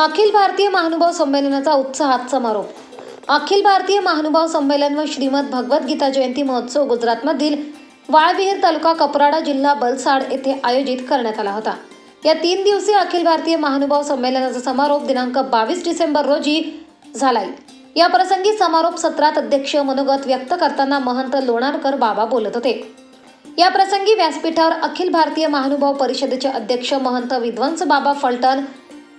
अखिल भारतीय महानुभाव संमेलनाचा उत्साहात समारोप अखिल भारतीय महानुभाव संमेलन व श्रीमद भगवद्गीता जयंती महोत्सव गुजरातमधील वाळविहीर तालुका कपराडा जिल्हा बलसाड येथे आयोजित करण्यात आला होता. या तीन दिवसीय अखिल भारतीय महानुभाव संमेलनाचा समारोप दिनांक बावीस डिसेंबर रोजी झालाय. या प्रसंगी समारोप सत्रात अध्यक्ष मनोगत व्यक्त करताना महंत लोणारकर बाबा बोलत होते. या प्रसंगी व्यासपीठावर अखिल भारतीय महानुभाव परिषदेचे अध्यक्ष महंत विध्वंस बाबा फलटण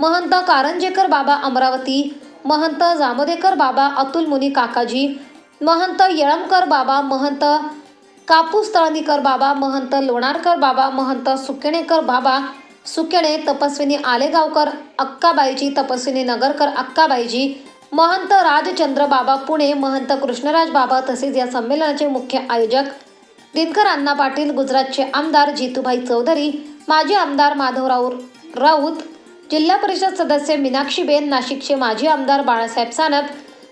महंत कारंजेकर बाबा अमरावती महंत जामोदेकर बाबा अतुल मुनी काकाजी महंत येळमकर बाबा महंत कापूस तळणीकर बाबा महंत लोणारकर बाबा महंत सुकेणेकर बाबा सुकेणे तपस्विनी आलेगावकर अक्काबाईजी तपस्विनी नगरकर अक्काबाईजी महंत राजचंद्र बाबा पुणे महंत कृष्णराज बाबा तसेच या संमेलनाचे मुख्य आयोजक दिनकर अण्णा पाटील गुजरातचे आमदार जितूभाई चौधरी माजी आमदार माधवराव राऊत जिल्हा परिषद सदस्य मीनाक्षीबेन नाशिकचे माजी आमदार बाळासाहेब सानप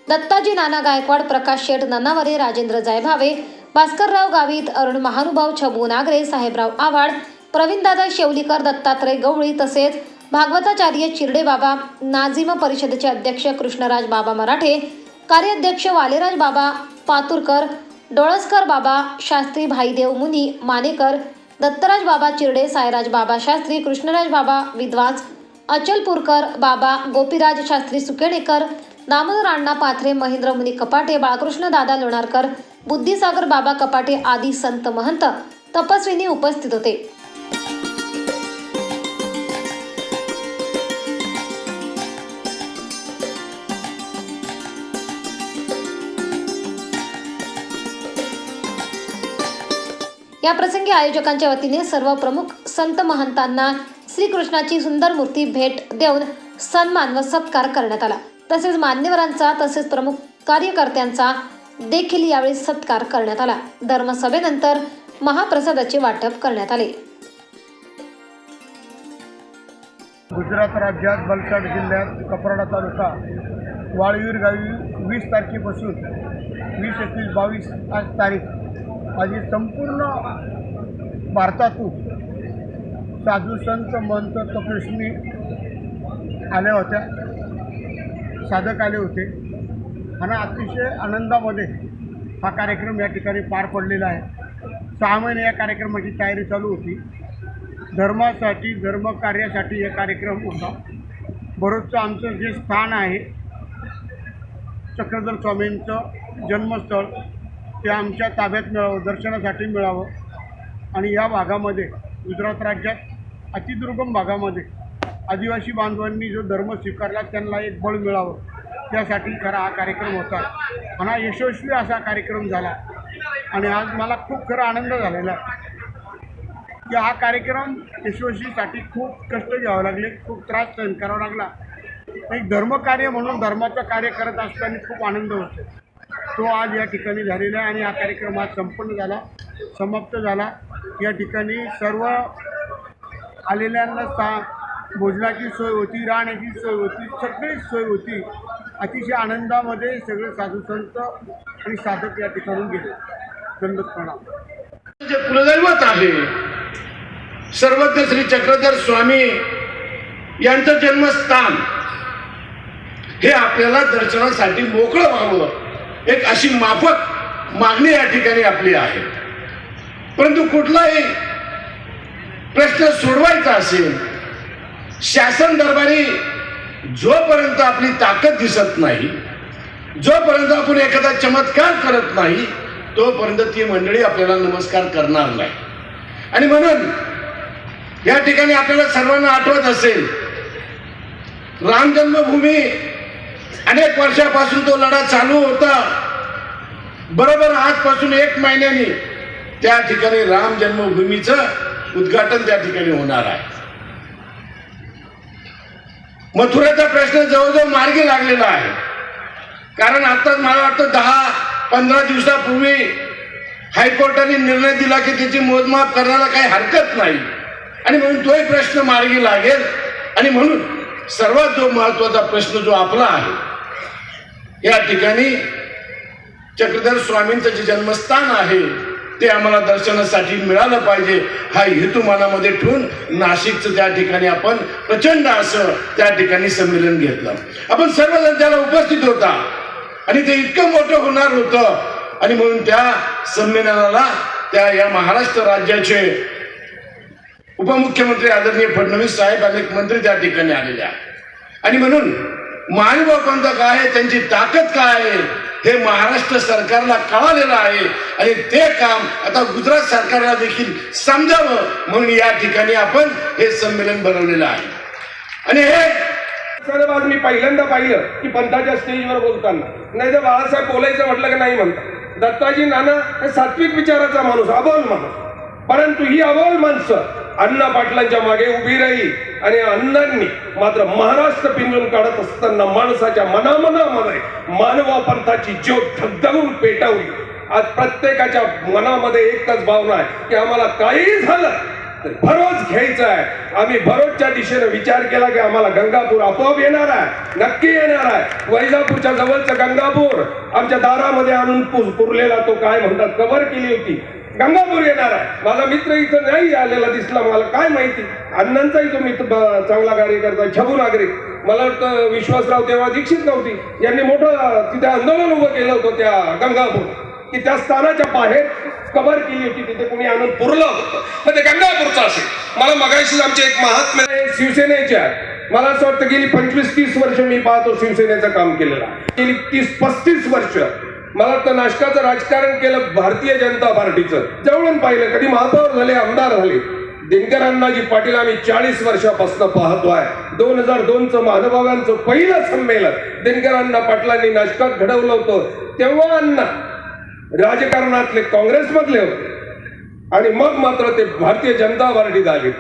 दत्ताजी नाना गायकवाड प्रकाश शेठ ननावरे राजेंद्र जायभावे भास्करराव गावित अरुण महानुभाव छबू नागरे साहेबराव आव्हाड प्रवीणदादा शेवलीकर दत्तात्रय गवळी तसेच भागवताचार्य चिरडे बाबा नाझिम परिषदेचे अध्यक्ष कृष्णराज बाबा मराठे कार्याध्यक्ष वालेराज बाबा पातुरकर डोळसकर बाबा शास्त्री भाईदेव मुनी मानेकर दत्तराज बाबा चिरडे सायराज बाबा शास्त्री कृष्णराज बाबा विद्वांस अचलपूरकर बाबा गोपीराज शास्त्री सुकेणेकर दामोदर अण्णा पाथरे महेंद्र मुनी कपाटे बाळकृष्ण दादा लोणारकर बुद्धिसागर बाबा कपाटे आदी संत महंत तपस्विनी उपस्थित होते. या प्रसंगी आयोजकांच्या वतीने सर्व प्रमुख संत महंतांना श्रीकृष्णाची सुंदर मूर्ती भेट देऊन सन्मान व सत्कार करण्यात आला. तसेच मान्यवरांचा तसेच प्रमुख कार्यकर्त्यांचा देखील यावेळी सत्कार करण्यात आला. धर्मसभेनंतर महाप्रसादाचे वाटप करण्यात आले. गुजरात राज्यात बलसाड जिल्ह्यात कपराडा तालुका वाळवीर गावी वीस तारखेपासून वीस एकवीस बावीस तारीख माझी संपूर्ण भारतातून साधू संत मंत तपस्वी आल्या होत्या. साधक आले होते. आणि अतिशय आनंदामध्ये हा कार्यक्रम या ठिकाणी पार पडलेला आहे. सहा महिने या कार्यक्रमाची तयारी चालू होती. धर्मासाठी धर्मकार्यासाठी हे कार्यक्रम होता. बरोबरचं आमचं जे स्थान आहे चक्रधर स्वामींचं जन्मस्थळ ते आमच्या ताब्यात मिळावं दर्शनासाठी मिळावं. आणि या भागामध्ये गुजरात राज्यात अतिदुर्गम भागामध्ये आदिवासी बांधवांनी जो धर्म स्वीकारला त्यांना एक बळ मिळावं. त्यासाठी खरा हा कार्यक्रम होता. आणि हा यशस्वी असा कार्यक्रम झाला. आणि आज मला खूप खरा आनंद झालेला की हा कार्यक्रम यशस्वीसाठी खूप कष्ट घ्यावे लागले खूप त्रास सहन करावा लागला. एक धर्मकार्य म्हणून धर्माचं कार्य करत असताना खूप आनंद होतो. तो आज या ठिकाणी झालेला आहे आणि हा कार्यक्रम आज संपन्न झाला समाप्त झाला. या ठिकाणी सर्व आलेल्यांना सा भोजनाची सोय होती राहण्याची सोय होती सगळीच सोय होती. अतिशय आनंदामध्ये सगळे साधुसंत आणि साधक या ठिकाणून गेले. दंडक प्रणाम. जे कुलदैवत आहे सर्वज्ञ श्री चक्रधर स्वामी यांचं जन्मस्थान हे आपल्याला दर्शनासाठी मोकळं व्हावं. एक अशी माफक मागणी या ठिकाणी आपली आहे. परंतु कुठलाही प्रश्न सोडवायचा असेल शासन दरबारी जोपर्यंत आपली ताकद दिसत नाही जोपर्यंत आपण एखादा चमत्कार करत नाही तोपर्यंत ती मंडळी आपल्याला नमस्कार करणार नाही. आणि म्हणून या ठिकाणी आपल्याला सर्वांना आठवत असेल राम जन्मभूमी अनेक वर्षापासून तो लढा चालू होता. बरोबर आजपासून एक महिन्यानी त्या ठिकाणी राम जन्मभूमीचं उद्घाटन त्या ठिकाणी होणार आहे. मथुराचा प्रश्न जवळजवळ मार्गी लागलेला आहे. कारण आता मला वाटतं दहा पंधरा दिवसापूर्वी हायकोर्टाने निर्णय दिला की त्याची मोजमाप करण्याला काही हरकत नाही. आणि म्हणून तोही प्रश्न मार्गी लागेल. आणि म्हणून सर्वात जो महत्त्वाचा प्रश्न जो आपला आहे या ठिकाणी चक्रधर स्वामींचं जे जन्मस्थान आहे ते आम्हाला दर्शनासाठी मिळालं पाहिजे. हा हेतू मनामध्ये ठेवून नाशिकचं त्या ठिकाणी आपण प्रचंड असं त्या ठिकाणी संमेलन घेतलं. आपण सर्वजण त्याला उपस्थित होता. आणि ते इतकं मोठं होणार होतं. आणि म्हणून त्या संमेलनाला त्या या महाराष्ट्र राज्याचे उपमुख्यमंत्री आदरणीय फडणवीस साहेब अनेक मंत्री त्या ठिकाणी आलेले आहेत. आणि म्हणून महानुभाव काय आहे त्यांची ताकद काय आहे हे महाराष्ट्र सरकारला कळालेलं आहे. आणि ते काम आता गुजरात सरकारला देखील समजावं म्हणून या ठिकाणी आपण हे संमेलन बनवलेलं आहे. आणि हे सर्व आज मी पहिल्यांदा पाहिलं की पंथाच्या स्टेजवर बोलताना. नाही तर बाळासाहेब बोलायचं म्हटलं की नाही म्हणतात. दत्ताजी नाना हे सात्विक विचाराचा माणूस अबोल माणूस. परंतु ही अबोल माणसं अण्णा पाटलांच्या मागे उभी राहिली आणि अण्णांनी मात्र महाराष्ट्र पिंजून काढत असताना माणसाच्या मनामनामध्ये मानवा पंथाची ज्योत धगधगून पेटवली. आज प्रत्येकाच्या मनामध्ये एकच भावना आहे की आम्हाला काही झालं तर भरोच घ्यायचा आहे. आम्ही भरोजच्या दिशेने विचार केला की आम्हाला गंगापूर आपोआप येणार आहे. नक्की येणार आहे. वैजापूरच्या जवळचं गंगापूर आमच्या दारामध्ये आणून पुरलेला तो काय म्हणतात कव्हर केली होती. गंगापूर येणार आहे. माझा मित्र इथं नाही आलेला दिसला मला काय माहिती? अण्णांचाही तो मित्र चांगला कार्यकर्ता छबू नागरिक. मला वाटतं विश्वासराव तेव्हा दीक्षित नव्हती. यांनी मोठं तिथे आंदोलन उभं केलं होतं त्या गंगापूर. की त्या स्थानाच्या बाहेर कबर केली होती तिथे कोणी आणून पुरलं होतं. तर ते गंगापूरचं असेल. मला मगाशीच आमचे एक महात्मा शिवसेनेचे आहे मला असं वाटतं गेली पंचवीस तीस वर्ष मी पाहतो शिवसेनेचं काम केलेलं. गेली तीस पस्तीस वर्ष मला वाटतं नाशकाचं राजकारण केलं भारतीय जनता पार्टीचं. जवळून पाहिलं कधी महापौर झाले आमदार झाले. दिनकर अण्णाजी पाटील आम्ही चाळीस वर्षापासून पाहतो आहे. दोन हजार दोनचं महानुभावांचं पहिलं संमेलन. दिनकर अण्णा पाटलांनी नाशकात घडवलं होतं. तेव्हा अण्णा राजकारणातले काँग्रेसमधले होते. आणि मग मात्र ते भारतीय जनता पार्टीत आले.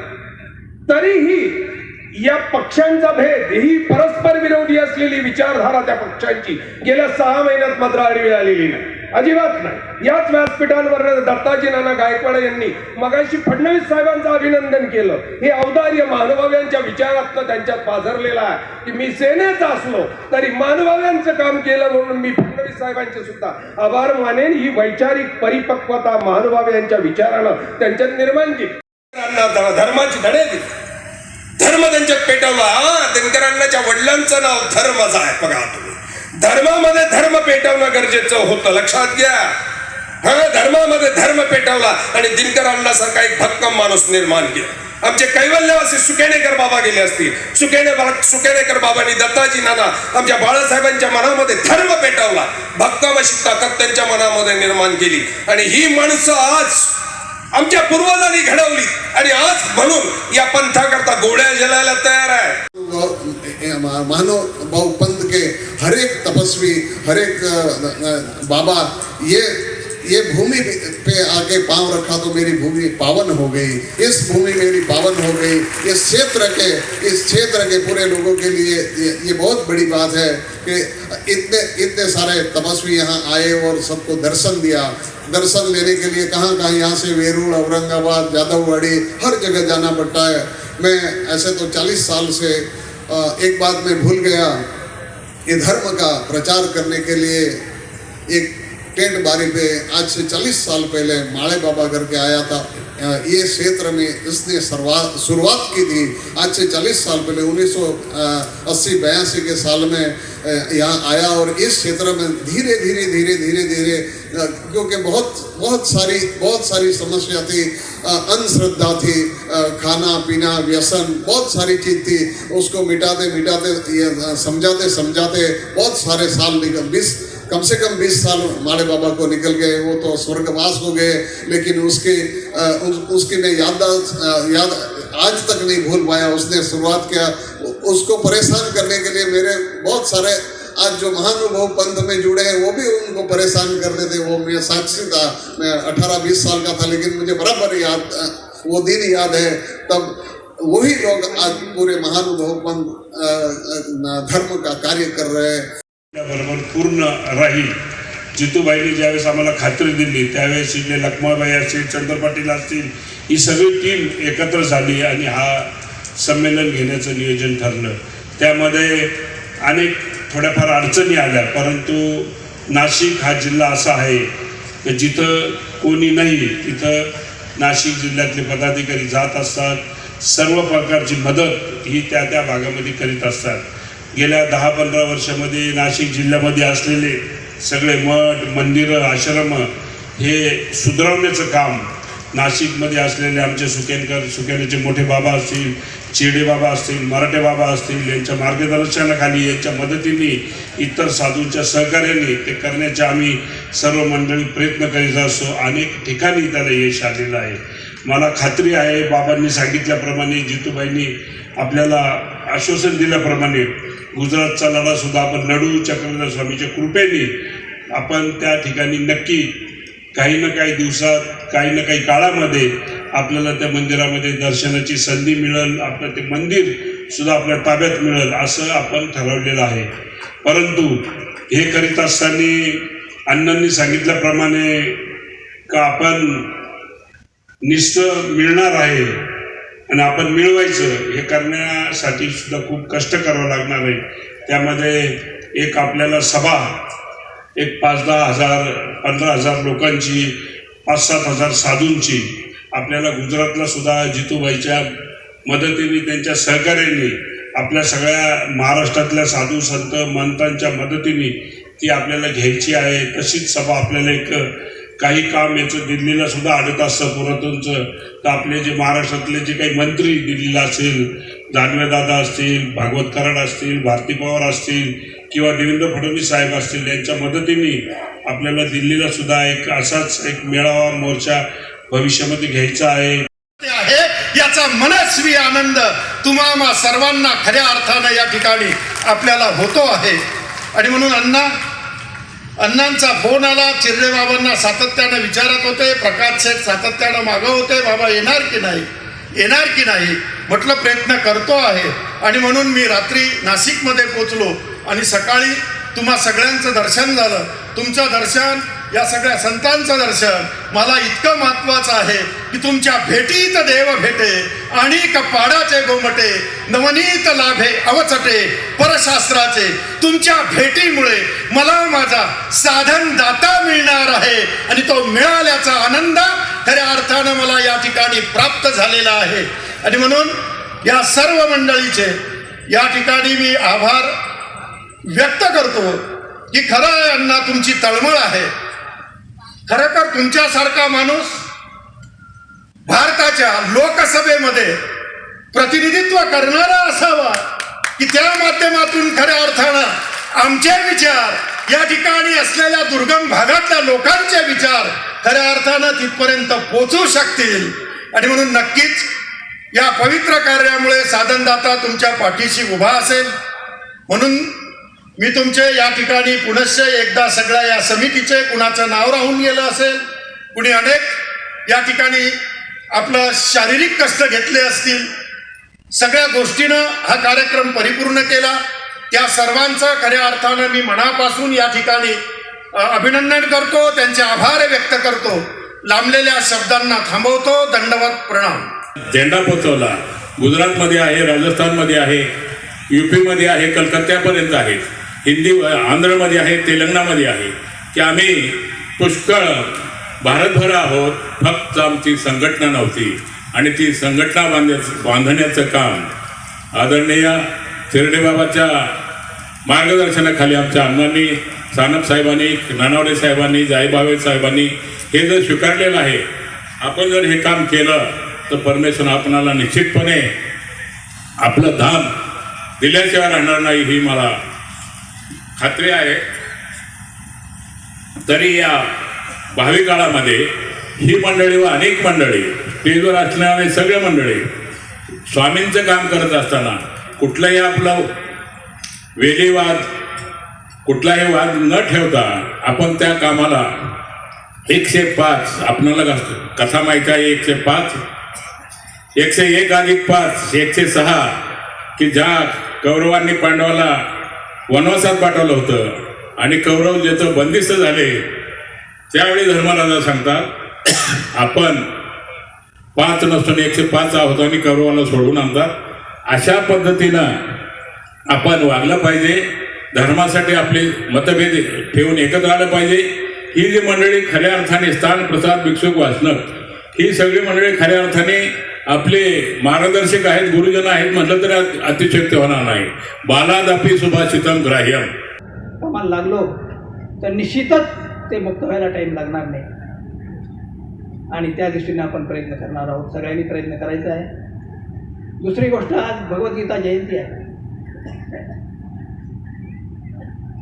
तरीही या पक्षांचा भेद ही परस्पर विरोधी असलेली विचारधारा त्या पक्षांची गेल्या सहा महिन्यात मात्र आडवी आलेली नाही. अजिबात नाही. याच व्यासपीठांवर दत्ताजी नाना गायकवाड यांनी मगाशी फडणवीस साहेबांचं अभिनंदन केलं. हे औदार्य मानवाव्यांच्या विचारातनं त्यांच्यात पाझरलेलं आहे की मी सेनेचा असलो तरी मानवाव्यांचं काम केलं म्हणून मी फडणवीस साहेबांचे सुद्धा आभार मानेन. ही वैचारिक परिपक्वता महानुभाव यांच्या विचारानं त्यांच्यात निर्माण केली. धर्माची धडे दिली. धर्म त्यांच्यात पेटवला. हा वडिलांचं नाव धर्मच आहे. बघा तुम्ही. धर्मामध्ये धर्म पेटवणं गरजेचं होतं. लक्षात घ्या. हा धर्मामध्ये धर्म पेटवला आणि दिनकरांना सारखा एक भक्कम माणूस निर्माण केला. आमचे कैवल्यवासी सुकेनेकर बाबा गेले असतील. सुकेने सुकेनेकर बाबांनी दत्ताजी नाना आमच्या बाळासाहेबांच्या मनामध्ये धर्म पेटवला. भक्कम अशी ताकद त्यांच्या मनामध्ये निर्माण केली. आणि ही माणसं आज आमच्या पूर्वजांनी घडवली. आणि आज म्हणून या पंथाकरता गोळ्या जलायला तयार आहे. मानव भाऊ पंथ के हरेक तपस्वी हर एक बाबा ये ये भूमि पे आके पाँव रखा तो मेरी भूमि पावन हो गई। इस भूमि मेरी पावन हो गई। इस क्षेत्र के इस क्षेत्र के पूरे लोगों के लिए ये, ये बहुत बड़ी बात है कि इतने इतने सारे तपस्वी यहाँ आए और सबको दर्शन दिया। दर्शन लेने के लिए कहाँ कहाँ? यहाँ से वेरूल औरंगाबाद जादववाड़ी हर जगह जाना पड़ता है। मैं ऐसे तो चालीस साल से एक बात मैं भूल गया। ये धर्म का प्रचार करने के लिए एक टेंट बारी पे, आज से 40 साल पहले माड़े बाबा करके आया था। ये क्षेत्र में इसने शुरुआत की थी। आज से 40 साल पहले, उन्नीस सौ अस्सी, बयासी के साल में यहाँ आया और इस क्षेत्र में धीरे धीरे धीरे धीरे धीरे क्योंकि बहुत बहुत सारी बहुत सारी समस्या थी। अंधश्रद्धा थी खाना, पीना, व्यसन, बहुत सारी चीज़ थी। उसको मिटाते मिटाते समझाते समझाते बहुत सारे साल निकल, बीस कम से कम बीस साल माड़े बाबा को निकल गए वो तो स्वर्गवास हो गए लेकिन उसकी उस, उसकी मैं याद याद आज तक नहीं भूल पाया उसने शुरुआत किया। उसको परेशान करने के लिए मेरे बहुत सारे आज जो महानुभाव पंथ में जुड़े हैं वो भी उनको परेशान करते थे वो मैं साक्षी था मैं अठारह बीस साल का था लेकिन मुझे बराबर याद वो दिन याद है तब वही लोग आज पूरे महानुभाव पंथ धर्म का कार्य कर रहे हैं। बरोबर पूर्ण राहील. जितूबाईंनी ज्यावेळेस आम्हाला खात्री दिली त्यावेळेस इथले लखमाबाई असतील चंद्र पाटील असतील ही सगळी टीम एकत्र झाली आणि हा संमेलन घेण्याचं नियोजन ठरलं. त्यामध्ये अनेक थोड्याफार अडचणी आल्या परंतु नाशिक हा जिल्हा असा आहे की जिथं कोणी नाही तिथं नाशिक जिल्ह्यातले पदाधिकारी जात असतात सर्व प्रकारची मदत ही त्या त्या भागामध्ये करीत असतात. गेल्या दहा पंधरा वर्षामध्ये नाशिक जिल्ह्यामध्ये असलेले सगळे मठ मंदिरं आश्रम हे सुधारवण्याचं काम नाशिकमध्ये असलेले आमचे सुकेनकर सुकेनचे मोठे बाबा असतील चिडे बाबा असतील मराठे बाबा असतील यांच्या मार्गदर्शनाखाली यांच्या मदतीने इतर साधूंच्या सहकार्याने ते करण्याचे आम्ही सर्व मंडळी प्रयत्न करीत असतो. अनेक ठिकाणी त्याला यश आलेलं आहे. मला खात्री आहे बाबांनी सांगितल्याप्रमाणे जितूबाईंनी आपल्याला आश्वासन दिल्याप्रमाणे गुजरातचा लढा सुद्धा आपण लढू चक्रधर स्वामीच्या कृपेने आपण त्या ठिकाणी नक्की काही ना काही दिवसात काही ना काही काळामध्ये आपल्याला त्या मंदिरामध्ये दर्शनाची संधी मिळेल आपलं ते मंदिर सुद्धा आपल्या ताब्यात मिळेल असं आपण ठरवलेलं आहे. परंतु हे करीत असताना अण्णांनी सांगितल्याप्रमाणे का आपण निस्त मिळणार आहे? आणि आपण मिळवायचं हे करण्यासाठी सुद्धा खूप कष्ट करावं लागणार आहे. त्यामध्ये एक आपल्याला सभा एक पाच दहा हजार पंधरा हजार लोकांची पाच सात हजार साधूंची आपल्याला गुजरातला सुद्धा जितूबाईच्या मदतीने त्यांच्या सहकार्याने आपल्या सगळ्या महाराष्ट्रातल्या साधू संत मंतांच्या मदतीने ती आपल्याला घ्यायची आहे. तशीच सभा आपल्याला एक काही काम याचं दिल्लीला सुद्धा अडत असतं पुरातनचं. तर आपले जे महाराष्ट्रातले जे काही मंत्री दिल्लीला असेल दादा असतील भागवत कराड असतील भारती पवार असतील किंवा देवेंद्र फडणवीस साहेब असतील यांच्या मदतीने आपल्याला दिल्लीला सुद्धा एक असाच एक मेळावा मोर्चा भविष्यामध्ये घ्यायचा आहे. आहे याचा मनस्वी आनंद तुम्हाला सर्वांना खऱ्या अर्थानं या ठिकाणी आपल्याला होतो आहे. आणि म्हणून अण्णा अण्णांचा फोन आला चिरडे बाबांना सातत्यानं विचारत होते प्रकाश शेठ सातत्यानं मागं होते बाबा येणार की नाही? येणार की नाही? म्हटलं प्रयत्न करतो आहे. आणि म्हणून मी रात्री नाशिकमध्ये पोचलो आणि सकाळी तुम्हा सगळ्यांचं दर्शन झालं. तुमचं दर्शन या सगळ्या संतांचं दर्शन मला इतकं महत्वाचं आहे की तुमच्या भेटीत देव भेटे आणि पाडाचे गोमटे नवनीत लाभे अवचटे परशास्त्राचे. तुमच्या भेटीमुळे मला माझा साधन दाता मिळणार आहे आणि तो मिळाल्याचा आनंद खऱ्या अर्थानं मला या ठिकाणी प्राप्त झालेला आहे. आणि म्हणून या सर्व मंडळीचे या ठिकाणी मी आभार व्यक्त करतो की खरं आहे अण्णा तुमची तळमळ आहे. खरं तर तुमच्यासारखा माणूस भारताच्या लोकसभेमध्ये प्रतिनिधित्व करणारा असावा की त्या माध्यमातून खऱ्या अर्थानं आमचे विचार या ठिकाणी असलेल्या दुर्गम भागातल्या लोकांचे विचार खऱ्या अर्थानं तिथपर्यंत पोचू शकतील. आणि म्हणून नक्कीच या पवित्र कार्यामुळे साधनदाता तुमच्या पाठीशी उभा असेल. म्हणून मी तुमचे या ठिकाणी पुनश्च एकदा सगळ्या या समितीचे कुणाचं नाव राहून गेलं असेल कुणी अनेक या ठिकाणी आपलं शारीरिक कष्ट घेतले असतील सगळ्या गोष्टीनं हा कार्यक्रम परिपूर्ण केला. त्या सर्वांचा खऱ्या अर्थानं मी मनापासून या ठिकाणी अभिनंदन करतो त्यांचे आभार व्यक्त करतो. लांबलेल्या शब्दांना थांबवतो दंडवत प्रणाम. झेंडा पोचवला. गुजरातमध्ये आहे राजस्थानमध्ये आहे युपीमध्ये आहे कलकत्त्यापर्यंत आहे. हिंदी आंध्रमध्ये आहे तेलंगणामध्ये आहे की आम्ही पुष्कळ भारतभर आहोत फक्त आमची संघटना नव्हती. आणि ती संघटना बांध बांधण्याचं काम आदरणीय शिर्डेबाबाच्या मार्गदर्शनाखाली आमच्या अण्णांनी सानप साहेबांनी नानावडे साहेबांनी जाईबावे साहेबांनी हे जर स्वीकारलेलं आहे आपण जर हे काम केलं तर परमेश्वर आपणाला निश्चितपणे आपलं धाम दिल्याशिवाय राहणार नाही ही मला खात्री आहे. तरी या भावी काळामध्ये ही मंडळी व अनेक मंडळी टेजवर असणारे सगळे मंडळी स्वामींचं काम करत असताना कुठलाही आपलं वेलीवाद कुठलाही वाद न ठेवता आपण त्या कामाला एकशे पाच आपणाला कसा माहिती आहे एकशे पाच? एकशे एक अधिक पाच एकशे सहा की ज्या कौरवांनी पांडवाला वनवासात पाठवलं होतं. आणि कौरव ज्याचं बंदिस्त झाले त्यावेळी धर्मराजा सांगतात आपण पाच नसून एकशे पाच आहोत आणि कौरवाला सोडून आणतात. अशा पद्धतीनं आपण वागलं पाहिजे. धर्मासाठी आपले मतभेद ठेवून एकत्र आलं पाहिजे. ही जी मंडळी खऱ्या अर्थाने स्थान प्रसाद भिक्षुक वाचणं ही सगळी मंडळी खऱ्या अर्थाने आपले मार्गदर्शक आहेत गुरुजन आहेत म्हटलं तर अतिशय होणार नाही. बालादापी सुभाषितम ग्राह्यम. कामाला लागलो तर निश्चितच ते मुक्त व्हायला टाईम लागणार नाही. आणि त्या दृष्टीने आपण प्रयत्न करणार आहोत. सगळ्यांनी प्रयत्न करायचा आहे. दुसरी गोष्ट आज भगवद्गीता जयंती आहे.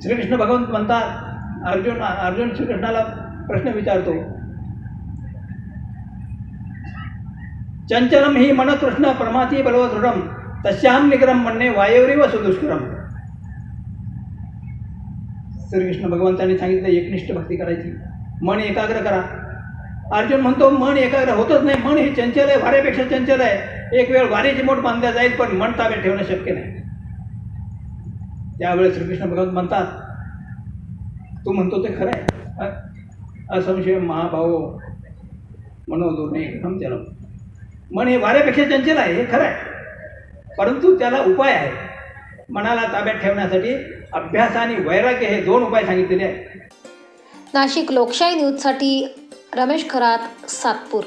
श्रीकृष्ण भगवंत म्हणतात अर्जुन अर्जुन श्रीकृष्णाला प्रश्न विचारतो चंचलम ही मन कृष्ण प्रमाती बलवदृढम तस्याम निग्रम म्हणणे वायवरी व सुदुष्करम। श्रीकृष्ण भगवंतांनी सांगितलं एकनिष्ठ भक्ती करायची. मन एकाग्र करा. अर्जुन म्हणतो मन एकाग्र होतच नाही. मन हे चंचल आहे वाऱ्यापेक्षा चंचल आहे. एक वेळ वाऱ्याची मोठ बांधल्या जाईल पण मन ताब्यात ठेवणं शक्य नाही. त्यावेळेस श्रीकृष्ण भगवंत म्हणतात तू म्हणतो ते खरं आहे. असंशय महाभाव मनोदुर्णे एकदम चलम मन हे वाऱ्यापेक्षा चंचल आहे हे खरं आहे परंतु त्याला उपाय आहे. मनाला ताब्यात ठेवण्यासाठी अभ्यास आणि वैराग्य हे दोन उपाय सांगितलेले आहेत. नाशिक लोकशाही न्यूजसाठी रमेश खरात सातपूर.